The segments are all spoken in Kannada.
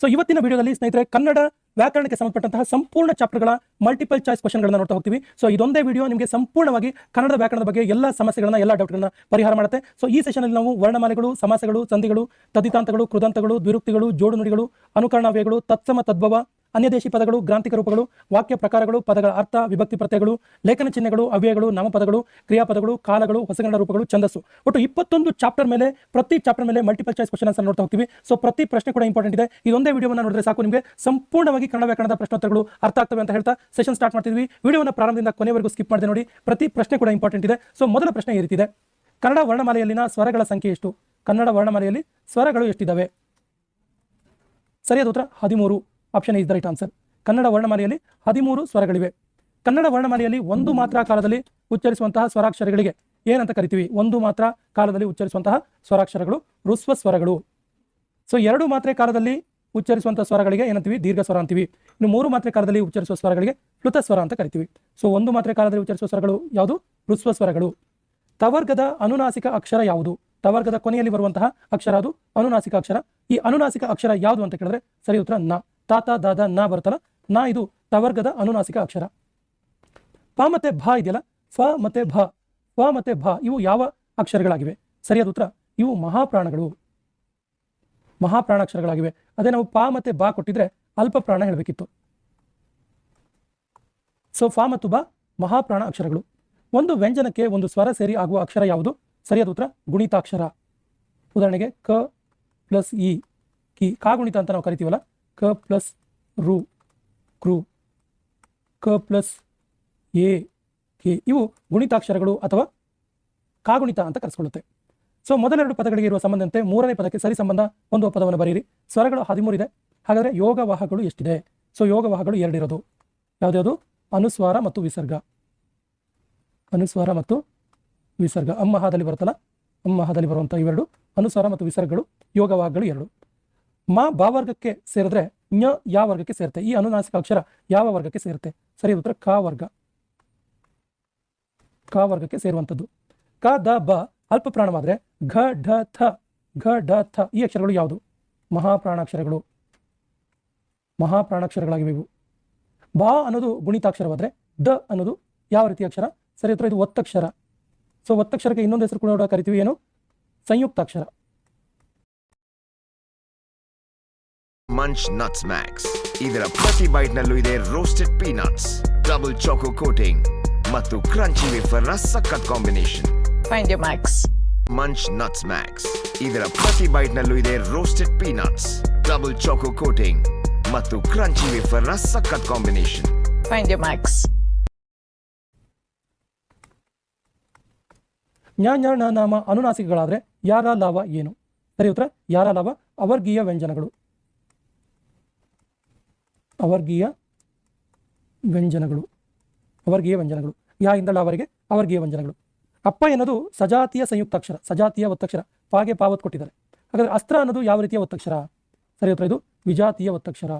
ಸೊ ಇವತ್ತಿನ ವಿಡಿಯೋದಲ್ಲಿ ಸ್ನೇಹಿತರೆ, ಕನ್ನಡ ವ್ಯಾಕರಣಕ್ಕೆ ಸಂಬಂಧಪಟ್ಟಂತಹ ಸಂಪೂರ್ಣ ಚಾಪ್ಟರ್ಗಳ ಮಲ್ಟಿಪಲ್ ಚಾಯ್ಸ್ ಕ್ವಶನ್ಗಳನ್ನ ನೋಡ್ತಾ ಹೋಗ್ತೀವಿ. ಸೊ ಇದೊಂದೇ ವಿಡಿಯೋ ನಿಮಗೆ ಸಂಪೂರ್ಣವಾಗಿ ಕನ್ನಡ ವ್ಯಾಕರಣದ ಬಗ್ಗೆ ಎಲ್ಲ ಸಮಸ್ಯೆಗಳನ್ನ, ಎಲ್ಲ ಡೌಟ್ಗಳನ್ನ ಪರಿಹಾರ ಮಾಡುತ್ತೆ. ಸೊ ಈ ಸೆಷನ್ ಅಲ್ಲಿ ನಾವು ವರ್ಣಮಾಲೆಗಳು, ಸಮಾಸಗಳು, ಸಂಧಿಗಳು, ತದಿತಾಂತಗಳು, ಕೃದಂತಗಳು, ದ್ವಿರುಕ್ತಿಗಳು, ಜೋಡು ನುಡಿಗಳು ಅನುಕರಣವ್ಯಗಳು ತತ್ಸಮ ತದ್ಭವ ಅನ್ಯದೇಶಿ ಪದಗಳು, ಗ್ರಾಂಥಿಕ ರೂಪಗಳು, ವಾಕ್ಯ ಪ್ರಕಾರಗಳು, ಪದಗಳ ಅರ್ಥ, ವಿಭಕ್ತಿ ಪ್ರತ್ಯಯಗಳು, ಲೇಖನ ಚಿಹ್ನೆಗಳು, ಅವ್ಯಯಗಳು, ನಾಮಪದಗಳು, ಕ್ರಿಯಾಪದಗಳು, ಕಾಲಗಳು, ಹೊಸಗನ್ನಡ ರೂಪಗಳು, ಛಂದಸ್ಸು. ಒಟ್ಟು ಇಪ್ಪತ್ತೊಂದು ಚಾಪ್ಟರ್ ಮೇಲೆ, ಪ್ರತಿ ಚಾಪ್ಟರ್ ಮೇಲೆ ಮಲ್ಟಿಪಲ್ ಚಾಯ್ಸ್ ಕ್ವಶನ್ ಆನ್ಸರ್ ನೋಡ್ತಾ ಹೋಗ್ತೀವಿ. ಸೊ ಪ್ರತಿ ಪ್ರಶ್ನೆ ಕೂಡ ಇಂಪಾರ್ಟೆಂಟ್ ಇದೆ. ಇದೊಂದೇ ವಿಡಿಯೋವನ್ನು ನೋಡಿದ್ರೆ ಸಾಕು ನಿಮಗೆ. ಸಂಪೂರ್ಣವಾಗಿ ಕನ್ನಡ ವ್ಯಾಕರಣದ ಪ್ರಶ್ನೋತ್ತರಗಳು ಅರ್ಥ ಆಗ್ತವೆ ಅಂತ ಹೇಳ್ತಾ ಸೆಷನ್ ಸ್ಟಾರ್ಟ್ ಮಾಡ್ತಿದ್ವಿ. ವಿಡಿಯೋನ ಪ್ರಾರಂಭದಿಂದ ಕೊನೆವರೆಗೂ ಸ್ಕಿಪ್ ಮಾಡಿದೆ ನೋಡಿ. ಪ್ರತಿ ಪ್ರಶ್ನೆ ಕೂಡ ಇಂಪಾರ್ಟೆಂಟ್ ಇದೆ. ಸೊ ಮೊದಲ ಪ್ರಶ್ನೆ ಈ ಕನ್ನಡ ವರ್ಣಮಾಲೆಯಲ್ಲಿನ ಸ್ವರಗಳ ಸಂಖ್ಯೆ ಎಷ್ಟು? ಕನ್ನಡ ವರ್ಣಮಾಲೆಯಲ್ಲಿ ಸ್ವರಗಳು ಎಷ್ಟಿದ್ದಾವೆ ಸರಿಯಾದ ಉತ್ತರ? ಹದಿಮೂರು. Option is the right answer Kannada ವರ್ಣಮಾಲೆಯಲ್ಲಿ ಹದಿಮೂರು ಸ್ವರಗಳಿವೆ. ಕನ್ನಡ ವರ್ಣಮಾಲೆಯಲ್ಲಿ ಒಂದು ಮಾತ್ರ ಕಾಲದಲ್ಲಿ ಉಚ್ಚರಿಸುವಂತಹ ಸ್ವರಾಕ್ಷರಗಳಿಗೆ ಏನಂತ ಕರಿತೀವಿ? ಒಂದು ಮಾತ್ರ ಕಾಲದಲ್ಲಿ ಉಚ್ಚರಿಸುವಂತಹ ಸ್ವರಾಕ್ಷರಗಳು ಋಸ್ವ ಸ್ವರಗಳು. ಸೊ ಎರಡು ಮಾತ್ರೆ ಕಾಲದಲ್ಲಿ ಉಚ್ಚರಿಸುವಂತಹ ಸ್ವರಗಳಿಗೆ ಏನಂತೀವಿ? ದೀರ್ಘ ಸ್ವರ ಅಂತೀವಿ. ಇನ್ನು ಮೂರು ಮಾತ್ರೆ ಕಾಲದಲ್ಲಿ ಉಚ್ಚರಿಸುವ ಸ್ವರಗಳಿಗೆ ಪ್ಲುತ ಸ್ವರ ಅಂತ ಕರಿತೀವಿ. ಸೊ ಒಂದು ಮಾತ್ರೆ ಕಾಲದಲ್ಲಿ ಉಚ್ಚರಿಸುವ ಸ್ವರಗಳು ಯಾವುದು? ಋಸ್ವ ಸ್ವರಗಳು. ತವರ್ಗದ ಅನುನಾಸಿಕ ಅಕ್ಷರ ಯಾವುದು? ತವರ್ಗದ ಕೊನೆಯಲ್ಲಿ ಬರುವಂತಹ ಅಕ್ಷರ ಅದು ಅನುನಾಸಿಕ ಅಕ್ಷರ. ಈ ಅನುನಾಸಿಕ ಅಕ್ಷರ ಯಾವುದು ಅಂತ ಕೇಳಿದ್ರೆ ಸರಿ ಉತ್ತರ ನ. ತಾತ, ದಾದ, ನಾ ಬರುತ್ತಲ್ಲ, ನಾ ಇದು ತವರ್ಗದ ಅನುನಾಸಿಕ ಅಕ್ಷರ. ಪ ಮತ್ತೆ ಭ ಇದೆಯಲ್ಲ? ಫ ಮತ್ತೆ ಭ, ಫ ಮತ್ತೆ ಭ, ಇವು ಯಾವ ಅಕ್ಷರಗಳಾಗಿವೆ? ಸರಿಯಾದ ಉತ್ತರ, ಇವು ಮಹಾಪ್ರಾಣಗಳು. ಮಹಾಪ್ರಾಣಾಕ್ಷರಗಳಾಗಿವೆ. ಅದೇ ನಾವು ಪ ಮತ್ತೆ ಬಾ ಕೊಟ್ಟಿದ್ರೆ ಅಲ್ಪ ಪ್ರಾಣ ಹೇಳಬೇಕಿತ್ತು. ಸೊ ಫ ಮತ್ತು ಬ ಮಹಾಪ್ರಾಣ ಅಕ್ಷರಗಳು. ಒಂದು ವ್ಯಂಜನಕ್ಕೆ ಒಂದು ಸ್ವರ ಸೇರಿ ಆಗುವ ಅಕ್ಷರ ಯಾವುದು? ಸರಿಯಾದ ಉತ್ತರ, ಗುಣಿತಾಕ್ಷರ. ಉದಾಹರಣೆಗೆ ಕ ಪ್ಲಸ್ ಇ, ಕಿ ಕಾಗುಣಿತ ಅಂತ ನಾವು ಕರಿತೀವಲ್ಲ ಕ ಪ್ಲಸ್ ರು ಕ್ರು ಕ ಪ್ಲಸ್ ಎ, ಕೆ ಇವು ಗುಣಿತಾಕ್ಷರಗಳು ಅಥವಾ ಕಾಗುಣಿತ ಅಂತ ಕರೆಸ್ಕೊಳ್ಳುತ್ತೆ. ಸೊ ಮೊದಲೆರಡು ಪದಗಳಿಗೆ ಇರುವ ಸಂಬಂಧಂತೆ ಮೂರನೇ ಪದಕ್ಕೆ ಸರಿ ಸಂಬಂಧ ಒಂದು ಪದವನ್ನು ಬರೀರಿ ಸ್ವರಗಳು ಹದಿಮೂರಿದೆ ಹಾಗಾದರೆ ಯೋಗವಾಹಗಳು ಎಷ್ಟಿದೆ? ಸೊ ಯೋಗವಾಹಗಳು ಎರಡಿರೋದು. ಯಾವುದ್ಯಾವುದು ಅನುಸ್ವಾರ ಮತ್ತು ವಿಸರ್ಗ. ಅನುಸ್ವಾರ ಮತ್ತು ವಿಸರ್ಗ. ಅಮ್ಮಹಾದಲ್ಲಿ ಬರುತ್ತಲ್ಲ? ಅಮ್ಮಹಾದಲ್ಲಿ ಬರುವಂಥ ಇವೆರಡು. ಅನುಸ್ವಾರ ಮತ್ತು ವಿಸರ್ಗಗಳು ಯೋಗವಾಹಗಳು ಎರಡು. ಮ ಭಾವರ್ಗಕ್ಕೆ ಸೇರಿದ್ರೆ ಞ ಯಾವ ವರ್ಗಕ್ಕೆ ಸೇರುತ್ತೆ. ಈ ಅನುನಾಸಿಕ ಅಕ್ಷರ ಯಾವ ವರ್ಗಕ್ಕೆ ಸೇರುತ್ತೆ? ಸರಿ ಉತ್ತರ ಕ ವರ್ಗ. ಕ ವರ್ಗಕ್ಕೆ ಸೇರುವಂಥದ್ದು. ಕ, ದ, ಬ ಅಲ್ಪ ಪ್ರಾಣವಾದರೆ ಘ, ಢ, ಥ. ಘ ಢ ಥ. ಈ ಅಕ್ಷರಗಳು ಯಾವುದು? ಮಹಾಪ್ರಾಣಾಕ್ಷರಗಳು. ಮಹಾಪ್ರಾಣಾಕ್ಷರಗಳಾಗಿವೆ ಇವು. ಬಾ ಅನ್ನೋದು ಗುಣಿತಾಕ್ಷರವಾದರೆ ದ ಅನ್ನೋದು ಯಾವ ರೀತಿಯ ಅಕ್ಷರ? ಸರಿ ಉತ್ತರ ಇದು ಒತ್ತಕ್ಷರ. ಸೊ ಒತ್ತಕ್ಷರಕ್ಕೆ ಇನ್ನೊಂದು ಹೆಸರು ಕೂಡ ಕರಿತೀವಿ, ಏನು? ಸಂಯುಕ್ತಾಕ್ಷರ. ಮಂಚ್ ನಟ್ಸ್ ಮ್ಯಾಕ್ಸ್ ಇದರ ಪ್ರತಿ ಬೈಟ್ ನಲ್ಲೂ ಇದೆ roasted peanuts double choco coating ಮತ್ತು ಕ್ರಂಚಿ ವೇಫರ್ನ ಸಖತ್ combination find your max munch nuts max ಇದರ ಪ್ರತಿ ಬೈಟ್ ನಲ್ಲೂ ಇದೆ roasted peanuts double choco coating ಮತ್ತು ಕ್ರಂಚಿ ವೇಫರ್ನ ಸಖತ್ ಕಾಂಬಿನೇಷನ್ ಫೈಂಡ್ your ಮ್ಯಾಕ್ಸ್ ಜ್ಞ ನಾಮ ಅನುನಾಸಿಕಗಳಾದರೆ ಯಾರ ಲಾಭ ಏನು? ಸರಿ ಉತ್ತರ ಯಾರ ಲಾಭ? ಅವರ್ಗೀಯ ವ್ಯಂಜನಗಳು. ಅವರ್ಗೀಯ ವ್ಯಂಜನಗಳು. ಅವರ್ಗೀಯ ವ್ಯಂಜನಗಳು. ಯಾ ಇಂದಳ ಅವರಿಗೆ? ಅವರ್ಗೀಯ ವ್ಯಂಜನಗಳು. ಅಪ್ಪ ಎನ್ನೋದು ಸಜಾತಿಯ ಸಂಯುಕ್ತಾಕ್ಷರ ಸಜಾತಿಯ ಒತ್ತಕ್ಷರ. ಪಾಗೆ ಪಾವತ್ ಕೊಟ್ಟಿದ್ದಾರೆ. ಹಾಗಾದ್ರೆ ಅಸ್ತ್ರ ಅನ್ನೋದು ಯಾವ ರೀತಿಯ ಒತ್ತಕ್ಷರ? ಸರಿ ಇದು ವಿಜಾತಿಯ ಒತ್ತಕ್ಷರ.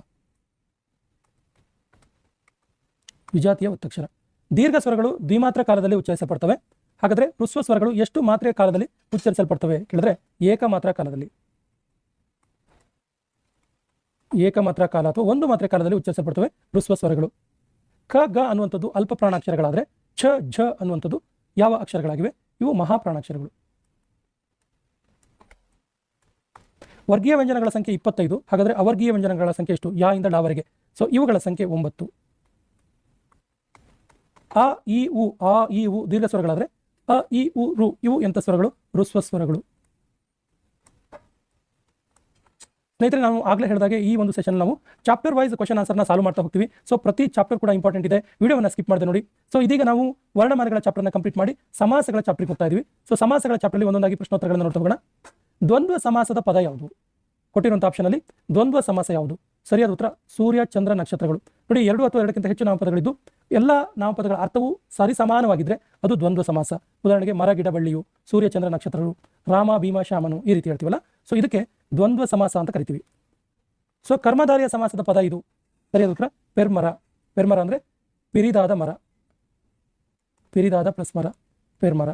ವಿಜಾತಿಯ ಒತ್ತಕ್ಷರ. ದೀರ್ಘ ಸ್ವರಗಳು ದ್ವಿಮಾತ್ರ ಕಾಲದಲ್ಲಿ ಉಚ್ಚರಿಸಲ್ಪಡ್ತವೆ ಹಾಗಾದ್ರೆ ಹೃಸ್ವ ಸ್ವರಗಳು ಎಷ್ಟು ಮಾತ್ರೆಯ ಕಾಲದಲ್ಲಿ ಉಚ್ಚರಿಸಲ್ಪಡ್ತವೆ ಕೇಳಿದ್ರೆ ಏಕಮಾತ್ರ ಕಾಲದಲ್ಲಿ. ಏಕಮಾತ್ರ ಕಾಲ ಅಥವಾ ಒಂದು ಮಾತ್ರ ಕಾಲದಲ್ಲಿ ಉಚ್ಚರಿಸಲ್ಪಡ್ತವೆ ಹೃಸ್ವ ಸ್ವರಗಳು. ಕ, ಗ ಅನ್ನುವಂಥದ್ದು ಅಲ್ಪ ಪ್ರಾಣಾಕ್ಷರಗಳಾದರೆ ಛ, ಝ ಅನ್ನುವಂಥದ್ದು ಯಾವ ಅಕ್ಷರಗಳಾಗಿವೆ? ಇವು ಮಹಾಪ್ರಾಣಾಕ್ಷರಗಳು ವರ್ಗೀಯ ವ್ಯಂಜನಗಳ ಸಂಖ್ಯೆ ಇಪ್ಪತ್ತೈದು. ಹಾಗಾದರೆ ಅವರ್ಗೀಯ ವ್ಯಂಜನಗಳ ಸಂಖ್ಯೆ ಎಷ್ಟು? ಯಾ ಇಂದ ಡಾವರೆಗೆ ಸೊ ಇವುಗಳ ಸಂಖ್ಯೆ ಒಂಬತ್ತು. ಅ, ಇ, ಉ, ಆ, ಇ, ಉ ದೀರ್ಘ ಸ್ವರಗಳಾದರೆ ಅ, ಇ, ಉ, ರು. ಇವು ಎಂಥ ಸ್ವರಗಳು? ಋಸ್ವ ಸ್ವರಗಳು. ಸ್ನೇಹಿತರೆ ನಾವು ಆಗಲೇ ಹೇಳಿದಾಗೆ ಈ ಒಂದು ಸೆಷನ್ ನಾವು ಚಾಪ್ಟರ್ ವೈಸ್ ಕ್ವಶನ್ ಆನ್ಸರ್ನ ಸಾಲ್ವ್ ಮಾಡ್ತಾ ಹೋಗ್ತೀವಿ. ಸೊ ಪ್ರತಿ ಚಾಪ್ಟರ್ ಕೂಡ ಇಂಪಾರ್ಟೆಂಟ್ ಇದೆ. ವಿಡಿಯೋವನ್ನು ಸ್ಕಿಪ್ ಮಾಡಿದೆ ನೋಡಿ. ಸೊ ಇದೀಗ ನಾವು ವರ್ಣಮಾನಗಳ ಚಾಪ್ಟರ್ನ ಕಂಪ್ಲೀಟ್ ಮಾಡಿ ಸಮಾಸಗಳ ಚಾಪ್ಟರ್ಗೆ ಹೋಗ್ತಾ ಇದೀವಿ. ಸೊ ಸಮಾಸಗಳ ಚಾಪ್ಟರ್ಲಿ ಒಂದೊಂದಾಗಿ ಪ್ರಶ್ನೋತ್ತರಗಳನ್ನು ನೋಡ್ತಾ ಹೋಗೋಣ. ದ್ವಂದ್ವ ಸಮಾಸದ ಪದ ಯಾವುದು? ಕೊಟ್ಟಿರುವಂಥ ಆಪ್ಷನಲ್ಲಿ ದ್ವಂದ್ವ ಸಮಾಸ ಯಾವುದು? ಸರಿಯಾದ ಉತ್ತರ? ಸೂರ್ಯ, ಚಂದ್ರ, ನಕ್ಷತ್ರಗಳು. ನೋಡಿ, ಎರಡು ಅಥವಾ ಎರಡಕ್ಕಿಂತ ಹೆಚ್ಚು ನಾಮಪದಗಳಿದ್ದು, ಎಲ್ಲ ನಾಮಪದಗಳ ಅರ್ಥವು ಸರಿ ಸಮಾನವಾಗಿದ್ದರೆ ಅದು ದ್ವಂದ್ವ ಸಮಾಸ. ಉದಾಹರಣೆಗೆ ಮರ, ಗಿಡ, ಬಳ್ಳಿಯು, ಸೂರ್ಯ, ಚಂದ್ರ, ನಕ್ಷತ್ರಗಳು, ರಾಮ, ಭೀಮ, ಶ್ಯಾಮನು ಈ ರೀತಿ ಹೇಳ್ತೀವಲ್ಲ? ಸೊ ಇದಕ್ಕೆ ದ್ವಂದ್ವ ಸಮಾಸ ಅಂತ ಕರಿತೀವಿ. ಸೊ ಕರ್ಮಧಾರಿಯ ಸಮಾಸದ ಪದ ಇದು. ಸರಿಯಾದ ಉತ್ತರ ಪೆರ್ಮರ. ಪೆರ್ಮರ ಅಂದರೆ ಪಿರಿದಾದ ಮರ. ಪಿರಿದಾದ ಪ್ಲಸ್ ಮರ, ಪೆರ್ಮರ.